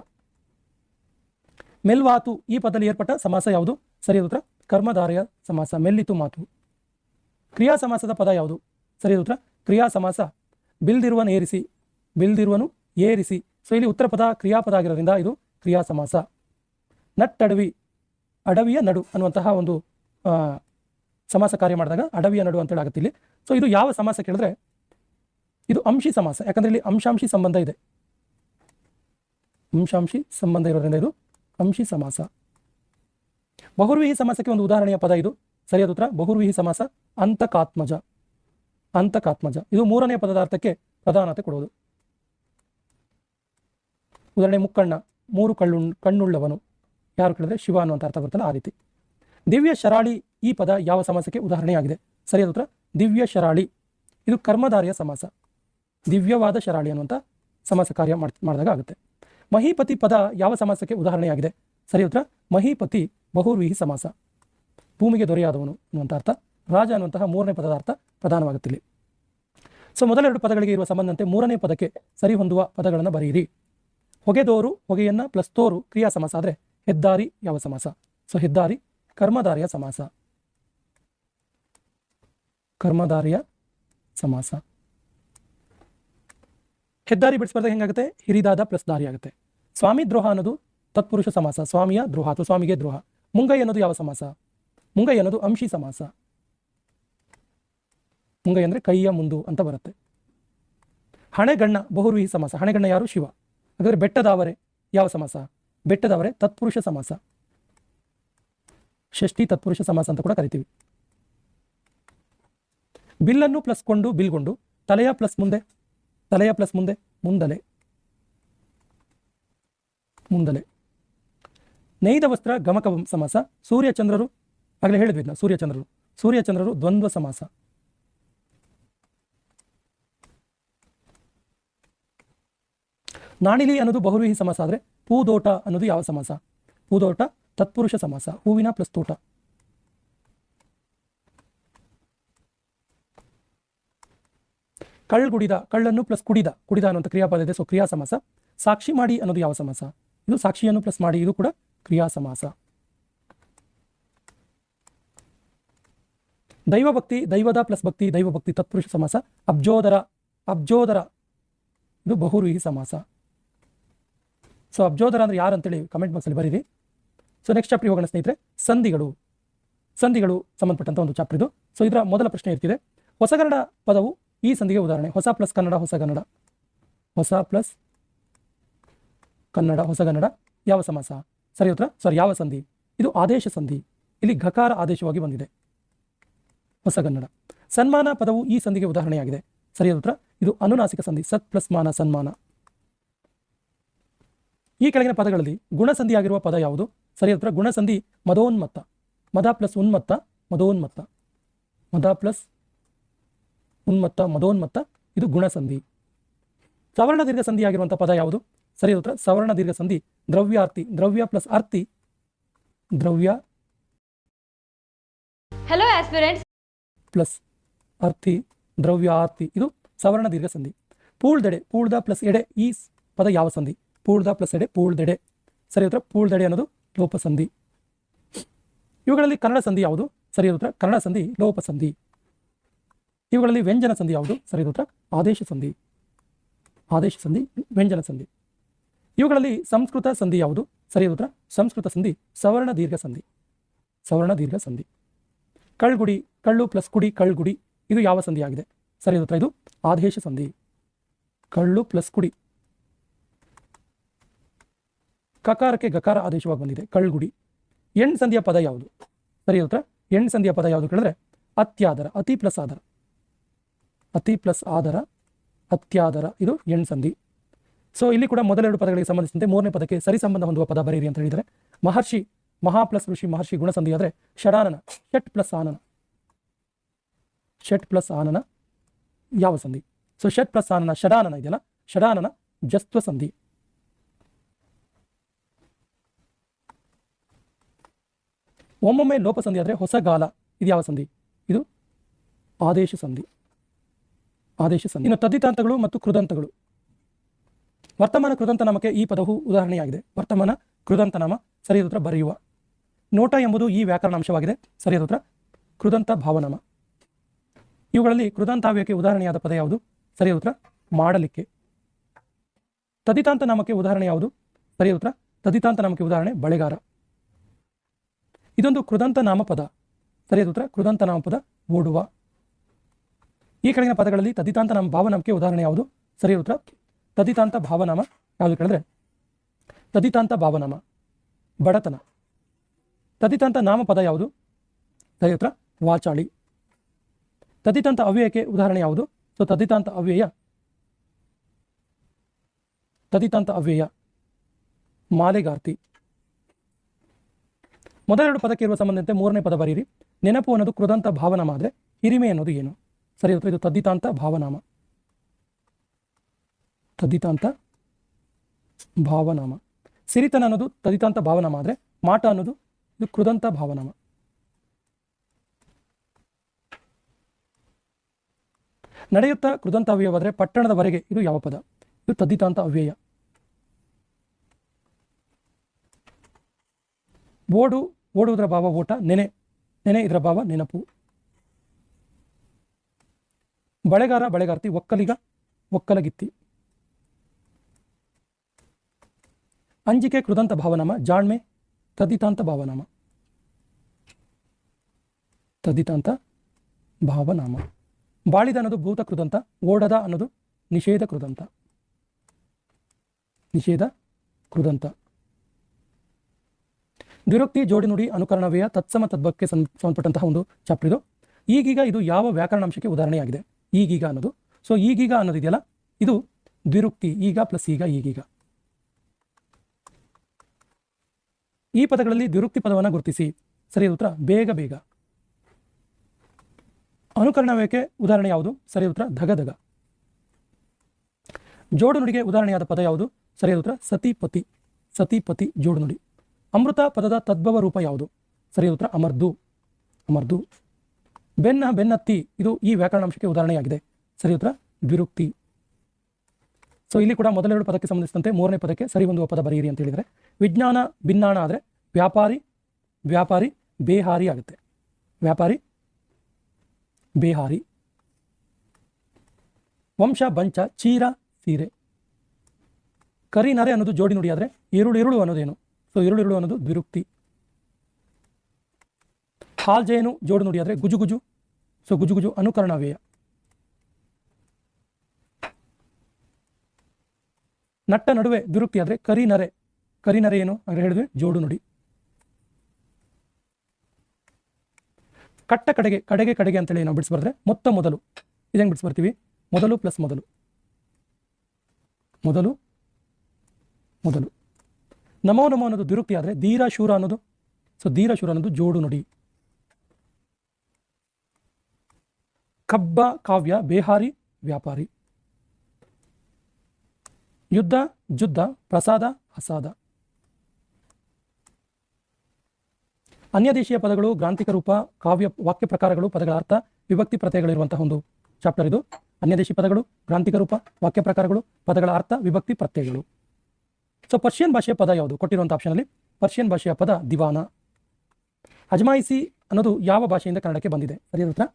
ಮೆಲ್ವಾತು ಈ ಪದದಲ್ಲಿ ಏರ್ಪಟ್ಟ ಸಮಾಸ ಯಾವುದು? ಸರಿಯಾದ ಉತ್ತರ ಕರ್ಮಧಾರಿಯ ಸಮಾಸ, ಮೆಲ್ಲಿತು ಮಾತು. ಕ್ರಿಯಾ ಸಮಾಸದ ಪದ ಯಾವುದು? ಸರಿಯಾದ ಉತ್ತರ. ಕ್ರಿಯಾ ಸಮಾಸ. ಬಿಲ್ದಿರುವನು ಏರಿಸಿ. ಬಿಲ್ದಿರುವನು ಏರಿಸಿ. ಸೊ ಇಲ್ಲಿ ಉತ್ತರ ಪದ ಕ್ರಿಯಾಪದ ಆಗಿರೋದ್ರಿಂದ ಇದು ಕ್ರಿಯಾ ಸಮಾಸ. ನಟ್ಟಡವಿ. ಅಡವಿಯ ನಡು ಅನ್ನುವಂತಹ ಒಂದು ಸಮಾಸ ಕಾರ್ಯ ಮಾಡಿದಾಗ ಅಡವಿಯ ನಡು ಅಂತೇಳಿ ಆಗುತ್ತೆ ಇಲ್ಲಿ. ಸೊ ಇದು ಯಾವ ಸಮಾಸ ಕೇಳಿದ್ರೆ ಇದು ಅಂಶಿ ಸಮಾಸ. ಯಾಕಂದ್ರೆ ಇಲ್ಲಿ ಅಂಶಾಂಶಿ ಸಂಬಂಧ ಇದೆ. ಅಂಶಾಂಶಿ ಸಂಬಂಧ ಇರೋದ್ರಿಂದ ಇದು ಅಂಶಿ ಸಮಾಸ. ಬಹುರ್ವಿಹಿ ಸಮಾಸಕ್ಕೆ ಒಂದು ಉದಾಹರಣೆಯ ಪದ ಇದು. ಸರಿಯಾದ ಉತ್ತರ? ಬಹುರ್ವಿಹಿ ಸಮಾಸ. ಅಂತಕಾತ್ಮಜ. ಅಂತಕಾತ್ಮಜ ಇದು ಮೂರನೇ ಪದದ ಅರ್ಥಕ್ಕೆ ಪ್ರಧಾನತೆ ಕೊಡುವುದು. ಉದಾಹರಣೆ, ಮುಕ್ಕಣ್ಣ, ಮೂರು ಕಳ್ಳು, ಕಣ್ಣುಳ್ಳವನು. ಯಾರು ಕೇಳಿದ್ರೆ ಶಿವ ಅನ್ನುವಂಥ ಅರ್ಥ ಬರ್ತಲ್ಲ ಆ ರೀತಿ. ದಿವ್ಯ ಶರಾಳಿ ಈ ಪದ ಯಾವ ಸಮಾಸಕ್ಕೆ ಉದಾಹರಣೆಯಾಗಿದೆ? ಸರಿಯಾದ ಉತ್ತರ, ದಿವ್ಯ ಶರಾಳಿ. ಇದು ಕರ್ಮಧಾರಿಯ ಸಮಾಸ. ದಿವ್ಯವಾದ ಶರಾಳಿ ಅನ್ನುವಂಥ ಸಮಾಸ ಕಾರ್ಯ ಮಾಡ್ ಮಾಡಿದಾಗ ಆಗುತ್ತೆ. ಮಹಿಪತಿ ಪದ ಯಾವ ಸಮಾಸಕ್ಕೆ ಉದಾಹರಣೆಯಾಗಿದೆ? ಸರಿ ಉತ್ತರ, ಮಹಿಪತಿ ಬಹುರ್ವಿಹಿ ಸಮಾಸ. ಭೂಮಿಗೆ ದೊರೆಯಾದವನು ಅನ್ನುವಂಥ ಅರ್ಥ. ರಾಜ ಅನ್ನುವಂತಹ ಮೂರನೇ ಪದದ ಅರ್ಥ ಪ್ರಧಾನವಾಗುತ್ತೆ ಇಲ್ಲಿ ಸೊ ಮೊದಲೆರಡು ಪದಗಳಿಗೆ ಇರುವ ಸಂಬಂಧಂತೆ ಮೂರನೇ ಪದಕ್ಕೆ ಸರಿ ಹೊಂದುವ ಪದಗಳನ್ನು ಬರೆಯಿರಿ. ಹೊಗೆದೋರು, ಹೊಗೆಯನ್ನ ಪ್ಲಸ್ ತೋರು ಕ್ರಿಯಾ ಸಮಾಸ ಆದರೆ ಹೆದ್ದಾರಿ, ಯಾವ ಸಮಾಸ? ಸೊ ಹೆದ್ದಾರಿ ಕರ್ಮಧಾರಿಯ ಸಮಾಸ. ಕರ್ಮಧಾರಿಯ ಸಮಾಸ. ಹೆದ್ದಾರಿ ಬಿಡಿಸ್ಬಾರ್ದಾಗ ಹೆಂಗಾಗುತ್ತೆ? ಹಿರಿದಾದ ಪ್ಲಸ್ ದಾರಿ ಆಗುತ್ತೆ. ಸ್ವಾಮಿ ದ್ರೋಹ ಅನ್ನೋದು ತತ್ಪುರುಷ ಸಮಾಸ, ಸ್ವಾಮಿಯ ದ್ರೋಹ ಅಥವಾ ಸ್ವಾಮಿಗೆ ದ್ರೋಹ. ಮುಂಗೈ ಅನ್ನೋದು ಯಾವ ಸಮಾಸ? ಮುಂಗೈ ಅನ್ನೋದು ಅಂಶಿ ಸಮಾಸ. ಮುಂಗೈ ಅಂದರೆ ಕೈಯ ಮುಂದು ಅಂತ ಬರುತ್ತೆ. ಹಣೆಗಣ್ಣ ಬಹುರ್ವಿಹಿ ಸಮಾಸ. ಹಣೆಗಣ್ಣ ಯಾರು? ಶಿವ. ಹಾಗಾದರೆ ಬೆಟ್ಟದಾವರೆ ಯಾವ ಸಮಾಸ? ಬೆಟ್ಟದಾವರೆ ತತ್ಪುರುಷ ಸಮಾಸ. ಷಷ್ಠಿ ತತ್ಪುರುಷ ಸಮಾಸ ಅಂತ ಕೂಡ ಕರಿತೀವಿ. ಬಿಲ್ಲನ್ನು ಪ್ಲಸ್ ಕೊಂಡು ಬಿಲ್ಗೊಂಡು, ತಲೆಯ ಪ್ಲಸ್ ಮುಂದೆ, ತಲೆಯ ಪ್ಲಸ್ ಮುಂದೆ, ಮುಂದಲೆ. ಮುಂದಲೆ. ನೈದ ವಸ್ತ್ರ ಗಮಕ ಸಮಾಸ. ಸೂರ್ಯಚಂದ್ರರು, ಆಗಲೇ ಹೇಳಿದ್ವಿ ಸೂರ್ಯಚಂದ್ರರು. ಸೂರ್ಯಚಂದ್ರರು ದ್ವಂದ್ವ ಸಮಾಸ. ನಾಣಿಲಿ ಅನ್ನೋದು ಬಹುರೂಹಿ ಸಮಾಸ ಆದರೆ ಪೂದೋಟ ಅನ್ನೋದು ಯಾವ ಸಮಾಸ? ಪೂದೋಟ, ತತ್ಪುರುಷ ಸಮಾಸ, ಹೂವಿನ ಪ್ಲಸ್ ತೋಟ. ಕಳ್ಗುಡಿದ ಕಳ್ಳನ್ನು ಪ್ಲಸ್ ಕುಡಿದ ಕುಡಿದ ಅನ್ನೋಂಥ ಕ್ರಿಯಾಪದ ಇದೆ. ಸೊ ಕ್ರಿಯಾ ಸಮಾಸ. ಸಾಕ್ಷಿ ಮಾಡಿ ಅನ್ನೋದು ಯಾವ ಸಮಾಸ? ಇದು ಸಾಕ್ಷಿಯನ್ನು ಪ್ಲಸ್ ಮಾಡಿ, ಇದು ಕೂಡ ಕ್ರಿಯಾ ಸಮಾಸ. ದೈವಭಕ್ತಿ ದೈವದ ಪ್ಲಸ್ ಭಕ್ತಿ ದೈವಭಕ್ತಿ ತತ್ಪುರುಷ ಸಮಾಸ, ಅಬ್ಜೋದರ ಅಬ್ಜೋದರ. ಇದು ಬಹುರೂಹಿ ಸಮಾಸ. ಸೊ ಅಬ್ಜೋದರ ಅಂದ್ರೆ ಯಾರು ಅಂತೇಳಿ ಕಮೆಂಟ್ ಬಾಕ್ಸಲ್ಲಿ ಬರೀರಿ. ಸೊ ನೆಕ್ಸ್ಟ್ ಚಾಪ್ಟರ್ ಹೋಗೋಣ ಸ್ನೇಹಿತರೆ, ಸಂಧಿಗಳು. ಸಂಧಿಗಳು ಸಂಬಂಧಪಟ್ಟಂತ ಒಂದು ಚಾಪ್ಟರ್ ಇದು. ಸೊ ಇದರ ಮೊದಲ ಪ್ರಶ್ನೆ ಇರ್ತಿದೆ. ಹೊಸಗನ್ನಡ ಪದವು ಈ ಸಂಧಿಗೆ ಉದಾಹರಣೆ. ಹೊಸ ಪ್ಲಸ್ ಕನ್ನಡ ಹೊಸಗನ್ನಡ ಹೊಸ ಪ್ಲಸ್ ಕನ್ನಡ ಹೊಸಗನ್ನಡ ಯಾವ ಸಮಾಸ? ಸರಿ ಉತ್ತರ? ಸಾರಿ ಯಾವ ಸಂಧಿ? ಇದು ಆದೇಶ ಸಂಧಿ. ಇಲ್ಲಿ ಘಕಾರ ಆದೇಶವಾಗಿ ಬಂದಿದೆ. ಹೊಸಗನ್ನಡ ಸನ್ಮಾನ ಪದವು ಈ ಸಂಧಿಗೆ ಉದಾಹರಣೆಯಾಗಿದೆ. ಸರಿಯಾದ ಉತ್ತರ? ಇದು ಅನುನಾಸಿಕ ಸಂಧಿ. ಸತ್ ಪ್ಲಸ್ ಮಾನ, ಸನ್ಮಾನ. ಈ ಕೆಳಗಿನ ಪದಗಳಲ್ಲಿ ಗುಣಸಂಧಿಯಾಗಿರುವ ಪದ ಯಾವುದು? ಸರಿ ಹತ್ರ ಗುಣಸಂಧಿ ಮದೋನ್ಮತ್ತ. ಮದ ಪ್ಲಸ್ ಉನ್ಮತ್ತ ಮದೋನ್ಮತ್ತ. ಮದ ಪ್ಲಸ್ ಉನ್ಮತ್ತ ಮದೋನ್ಮತ್ತ ಇದು ಗುಣಸಂಧಿ. ಸವರ್ಣ ದೀರ್ಘ ಸಂಧಿಯಾಗಿರುವಂಥ ಪದ ಯಾವುದು? ಸರಿ ಹತ್ರ ಸವರ್ಣ ದೀರ್ಘ ಸಂಧಿ ದ್ರವ್ಯಾರ್ಥಿ ದ್ರವ್ಯ ಪ್ಲಸ್ ಅರ್ಥಿ ದ್ರವ್ಯ ಹಲೋ ಪ್ಲಸ್ ಅರ್ಥಿ ದ್ರವ್ಯ ಆರ್ತಿ ಇದು ಸವರ್ಣ ದೀರ್ಘ ಸಂಧಿ ಪೂಳ್ದೆಡೆ ಪೂಳ್ದ ಪ್ಲಸ್ ಎಡೆ ಈ ಪದ ಯಾವ ಸಂಧಿ? ಪೂಳ್ದ ಪ್ಲಸ್ ಎಡೆ ಪೂಳ್ದೆಡೆ ಸರಿ, ಉತ್ತರ ಪೂಳ್ದೆಡೆ ಅನ್ನೋದು ಲೋಪಸಂಧಿ. ಇವುಗಳಲ್ಲಿ ಕನ್ನಡ ಸಂಧಿ ಯಾವುದು? ಸರಿ, ಉತ್ತರ ಕನ್ನಡ ಸಂಧಿ, ಲೋಪಸಂಧಿ. ಇವುಗಳಲ್ಲಿ ವ್ಯಂಜನ ಸಂಧಿ ಯಾವುದು? ಸರಿ, ಉತ್ತರ ಆದೇಶ ಸಂಧಿ. ಆದೇಶ ಸಂಧಿ, ವ್ಯಂಜನ ಸಂಧಿ. ಇವುಗಳಲ್ಲಿ ಸಂಸ್ಕೃತ ಸಂಧಿ ಯಾವುದು? ಸರಿ, ಉತ್ತರ ಸಂಸ್ಕೃತ ಸಂಧಿ, ಸವರ್ಣ ದೀರ್ಘ ಸಂಧಿ. ಸವರ್ಣ ದೀರ್ಘ ಸಂಧಿ. ಕಳ್ಗುಡಿ, ಕಳ್ಳು ಪ್ಲಸ್ ಕುಡಿ, ಕಳ್ಗುಡಿ, ಇದು ಯಾವ ಸಂಧಿ ಆಗಿದೆ ಸರಿ, ಉತ್ತರ ಇದು ಆದೇಶ ಸಂಧಿ. ಕಳ್ಳು ಪ್ಲಸ್ ಕುಡಿ. ಕಕಾರಕ್ಕೆ ಗಕಾರ ಆದೇಶವಾಗಿ ಬಂದಿದೆ, ಕಳ್ಗುಡಿ. ಎಣ್ ಸಂಧಿಯ ಪದ ಯಾವುದು? ಸರಿ ಉತ್ತರ. ಎಣ್ ಸಂಧಿಯ ಪದ ಯಾವುದು ಕೇಳಿದ್ರೆ? ಅತ್ಯಾದರ, ಅತಿ ಪ್ಲಸ್ ಆದರ. ಅತಿ ಪ್ಲಸ್ ಆದರ, ಅತ್ಯಾದರ, ಇದು ಎಣ್ ಸಂಧಿ. ಸೊ ಇಲ್ಲಿ ಕೂಡ ಮೊದಲೆರಡು ಪದಗಳಿಗೆ ಸಂಬಂಧಿಸಿದಂತೆ ಮೂರನೇ ಪದಕ್ಕೆ ಸರಿ ಸಂಬಂಧ ಹೊಂದುವ ಪದ ಬರೀರಿ ಅಂತ ಹೇಳಿದರೆ, ಮಹರ್ಷಿ, ಮಹಾ ಪ್ಲಸ್ ಋಷಿ, ಮಹರ್ಷಿ ಗುಣಸಂಧಿ ಆದರೆ ಷಡಾನನ, ಷಟ್ ಪ್ಲಸ್ ಆನನ. ಷಟ್ ಪ್ಲಸ್ ಆನನ ಯಾವ ಸಂಧಿ? ಸೊ ಷಟ್ ಪ್ಲಸ್ ಆನನ ಷಡಾನನ ಇದೆಯಲ್ಲ? ಷಡಾನನ ಜಸ್ತ್ವ ಸಂಧಿ. ಒಮ್ಮೊಮ್ಮೆ ಲೋಪ ಸಂಧಿ ಆದರೆ ಹೊಸಗಾಲ ಇದು ಯಾವ ಸಂಧಿ? ಇದು ಆದೇಶ ಸಂಧಿ. ಆದೇಶ ಸಂಧಿ. ಇನ್ನು ತದ್ದಿತಾಂತಗಳು ಮತ್ತು ಕೃದಂತಗಳು. ವರ್ತಮಾನ ಕೃದಂತ ನಾಮಕ್ಕೆ ಈ ಪದವು ಉದಾಹರಣೆಯಾಗಿದೆ. ವರ್ತಮಾನ ಕೃದಂತನಾಮ ಸರಿಯಾದ ಉತ್ತರ ಬರೆಯುವ. ನೋಟ ಎಂಬುದು ಈ ವ್ಯಾಕರಣ ಅಂಶವಾಗಿದೆ ಸರಿಯಾದ ಉತ್ತರ ಕೃದಂತ ಭಾವನಾಮ. ಇವುಗಳಲ್ಲಿ ಕೃದಂತಾವ್ಯಕ್ಕೆ ಉದಾಹರಣೆಯಾದ ಪದ ಯಾವುದು? ಸರಿಯಾದ ಉತ್ತರ ಮಾಡಲಿಕ್ಕೆ. ತದಿತಾಂತ ನಾಮಕ್ಕೆ ಉದಾಹರಣೆ ಯಾವುದು? ಸರಿಯಾದ ಉತ್ತರ ತದಿತಾಂತ ನಾಮಕ್ಕೆ ಉದಾಹರಣೆ, ಬಳೆಗಾರ. ಇದೊಂದು ಕೃದಂತ ನಾಮಪದ. ಸರಿಯಾದ ಉತ್ತರ, ಕೃದಂತ ನಾಮಪದ ಓಡುವ. ಈ ಕೆಳಗಿನ ಪದಗಳಲ್ಲಿ ತದಿತಾಂತ ನಾಮ ಭಾವನಾಮಕ್ಕೆ ಉದಾಹರಣೆ ಯಾವುದು? ಸರಿಯಾದ ಉತ್ತರ, ತದಿತಾಂತ ಭಾವನಾಮ ಯಾವುದು ಕೇಳಿದ್ರೆ? ತದಿತಾಂತ ಭಾವನಾಮ, ಬಡತನ. ತದಿತಾಂತ ನಾಮಪದ ಯಾವುದು? ಸರಿಯಾದ ಉತ್ತರ, ವಾಚಾಳಿ. ತದಿತಾಂತ ಅವ್ಯಯಕ್ಕೆ ಉದಾಹರಣೆ ಯಾವುದು? ಸೊ ತದಿತಾಂತ ಅವ್ಯಯ. ತದಿತಾಂತ ಅವ್ಯಯ, ಮಾಲೆಗಾರ್ತಿ. ಮೊದಲೆರಡು ಪದಕ್ಕೆ ಇರುವ ಸಂಬಂಧಂತೆ ಮೂರನೇ ಪದ ಬರೀರಿ. ನೆನಪು ಅನ್ನೋದು ಕೃದಂತ ಭಾವನಾಮ ಆದರೆ ಹಿರಿಮೆ ಅನ್ನೋದು ಏನು? ಸರಿ ಅಥವಾ ಇದು ತದ್ದಿತಾಂತ ಭಾವನಾಮ. ತದ್ದಿತಾಂತ ಭಾವನಾಮ. ಸಿರಿತನ ಅನ್ನೋದು ತದಿತಾಂತ ಭಾವನಾಮ ಆದರೆ ಮಾಟ ಅನ್ನೋದು ಇದು ಕೃದಂತ ಭಾವನಾಮ. ನಡೆಯುತ್ತಾ ಕೃದಂತ ಅವ್ಯಯವಾದರೆ ಪಟ್ಟಣದವರೆಗೆ ಇದು ಯಾವ ಪದ? ಇದು ತದ್ದಿತಾಂತ ಅವ್ಯಯ. ಓಡು, ಓಡುವುದರ ಭಾವ ಓಟ, ನೆನೆ ನೆನೆ ಇದರ ಭಾವ ನೆನಪು. ಬಳೆಗಾರ, ಬಳೆಗಾರ್ತಿ, ಒಕ್ಕಲಿಗ, ಒಕ್ಕಲಗಿತ್ತಿ. ಅಂಜಿಕೆ, ಕೃದಂತ ಭಾವನಾಮ, ಜಾಣ್ಮೆ, ತದಿತಾಂತ ಭಾವನಾಮ. ತದಿತಾಂತ ಭಾವನಾಮ. ಬಾಳಿದ ಅನ್ನೋದು ಭೂತ ಕೃದಂತ, ಓಡದ ಅನ್ನೋದು ನಿಷೇಧ ಕೃದಂತ. ನಿಷೇಧ ಕೃದಂತ. ದ್ವಿರುಕ್ತಿ ಜೋಡಿ ನುಡಿ ಅನುಕರಣವೇ ತತ್ಸಮ ತದ್ವಕ್ಕೆ ಸಂಬಂಧಪಟ್ಟಂತಹ ಒಂದು ಚಾಪ್ಟರ್ ಇದು. ಈಗೀಗ ಇದು ಯಾವ ವ್ಯಾಕರಣಾಂಶಕ್ಕೆ ಉದಾಹರಣೆಯಾಗಿದೆ? ಈಗೀಗ ಅನ್ನೋದು. ಸೊ ಈಗೀಗ ಅನ್ನೋದು ಇದೆಯಲ್ಲ ಇದು ದ್ವಿರುಕ್ತಿ, ಈಗ ಪ್ಲಸ್ ಈಗ ಈಗೀಗ. ಈ ಪದಗಳಲ್ಲಿ ದ್ವಿರುಕ್ತಿ ಪದವನ್ನು ಗುರುತಿಸಿ. ಸರಿಯಾದ ಉತ್ತರ? ಬೇಗ ಬೇಗ. ಅನುಕರಣವೇಕೆ? ಉದಾಹರಣೆ ಯಾವುದು? ಸರಿಯಾದ ಉತ್ತರ? ಧಗಧಗ ಜೋಡು ನುಡಿಗೆ ಉದಾಹರಣೆಯಾದ ಪದ ಯಾವುದು? ಸರಿಯಾದ ಉತ್ತರ? ಸತಿಪತಿ. ಸತಿಪತಿ ಜೋಡು ನುಡಿ. ಅಮೃತ ಪದದ ತದ್ಭವ ರೂಪ ಯಾವುದು? ಸರಿ ಉತ್ತರ, ಅಮರ್ದು. ಅಮರ್ದು. ಬೆನ್ನ, ಬೆನ್ನತ್ತಿ, ಇದು ಈ ವ್ಯಾಕರಣಾಂಶಕ್ಕೆ ಉದಾಹರಣೆಯಾಗಿದೆ. ಸರಿ ಉತ್ತರ, ದ್ವಿರುಕ್ತಿ. ಸೊ ಇಲ್ಲಿ ಕೂಡ ಮೊದಲೆರಡು ಪದಕ್ಕೆ ಸಂಬಂಧಿಸಿದಂತೆ ಮೂರನೇ ಪದಕ್ಕೆ ಸರಿ ಹೊಂದುವ ಪದ ಬರೆಯಿರಿ ಅಂತ ಹೇಳಿದರೆ, ವಿಜ್ಞಾನ ಭಿನ್ನಾಣ ಆದರೆ ವ್ಯಾಪಾರಿ ವ್ಯಾಪಾರಿ, ಬೇಹಾರಿ ಆಗುತ್ತೆ. ವ್ಯಾಪಾರಿ, ಬೇಹಾರಿ. ವಂಶ, ಬಂಚ, ಚೀರ, ಸೀರೆ. ಕರಿ ನರೆ ಅನ್ನೋದು ಜೋಡಿ ನುಡಿ ಆದರೆ ಈರುಳು ಇರುಳು ಅನ್ನೋದೇನು? ಸೊ ಎರಡು ಎರಡು ಅನ್ನೋದು ದ್ವಿರುಕ್ತಿ. ಹಾಲ್ ಜೇನು ಜೋಡು ನುಡಿ ಆದರೆ ಗುಜು ಗುಜು. ಸೊ ಗುಜು ಅನುಕರಣ ವ್ಯಯ ನಟ್ಟ ನಡುವೆ ದ್ವಿರುಕ್ತಿ ಆದರೆ ಕರಿನರೆ ಕರಿನರೆ ಕರಿ ನರೆ ಏನು? ಅಂದರೆ ಹೇಳಿದ್ವಿ ಜೋಡು ನುಡಿ. ಕಟ್ಟ ಕಡೆಗೆ ಕಡೆಗೆ ಕಡೆಗೆ ಅಂತೇಳಿ ನಾವು ಬಿಡಿಸ್ಬಾರ್ದ್ರೆ ಮೊತ್ತ ಮೊದಲು. ಇದಂಗೆ ಬಿಡಿಸ್ಬರ್ತೀವಿ ಮೊದಲು ಪ್ಲಸ್ ಮೊದಲು. ಮೊದಲು ಮೊದಲು. ನಮೋ ನಮೋ ಅನ್ನೋದು ದುರುಕ್ತಿ ಆದರೆ ಧೀರ ಶೂರ ಅನ್ನೋದು ಸೊ ಧೀರ ಶೂರ ಅನ್ನೋದು ಜೋಡು ನುಡಿ. ಕಬ್ಬ, ಕಾವ್ಯ, ಬೇಹಾರಿ, ವ್ಯಾಪಾರಿ. ಯುದ್ಧ, ಜುದ್ಧ, ಪ್ರಸಾದ ಹಸಾದ ಅನ್ಯದೇಶೀಯ ಪದಗಳು ಗ್ರಾಂಥಿಕ ರೂಪ, ಕಾವ್ಯ, ವಾಕ್ಯ ಪ್ರಕಾರಗಳು, ಪದಗಳ ಅರ್ಥ, ವಿಭಕ್ತಿ ಪ್ರತ್ಯಯಗಳಿರುವಂತಹ ಒಂದು ಚಾಪ್ಟರ್ ಇದು. ಅನ್ಯದೇಶಿ ಪದಗಳು, ಗ್ರಾಂಥಿಕ ರೂಪ, ವಾಕ್ಯ ಪ್ರಕಾರಗಳು, ಪದಗಳ ಅರ್ಥ, ವಿಭಕ್ತಿ ಪ್ರತ್ಯಯಗಳು. ಸೊ ಪರ್ಷಿಯನ್ ಭಾಷೆಯ ಪದ ಯಾವುದು? ಕೊಟ್ಟಿರುವಂಥ ಆಪ್ಷನಲ್ಲಿ ಪರ್ಷಿಯನ್ ಭಾಷೆಯ ಪದ ದಿವಾನ ಅಜಮಾಯಿಸಿ ಅನ್ನೋದು ಯಾವ ಭಾಷೆಯಿಂದ ಕನ್ನಡಕ್ಕೆ ಬಂದಿದೆ? ಸರಿಯಾದ ಉತ್ತರ?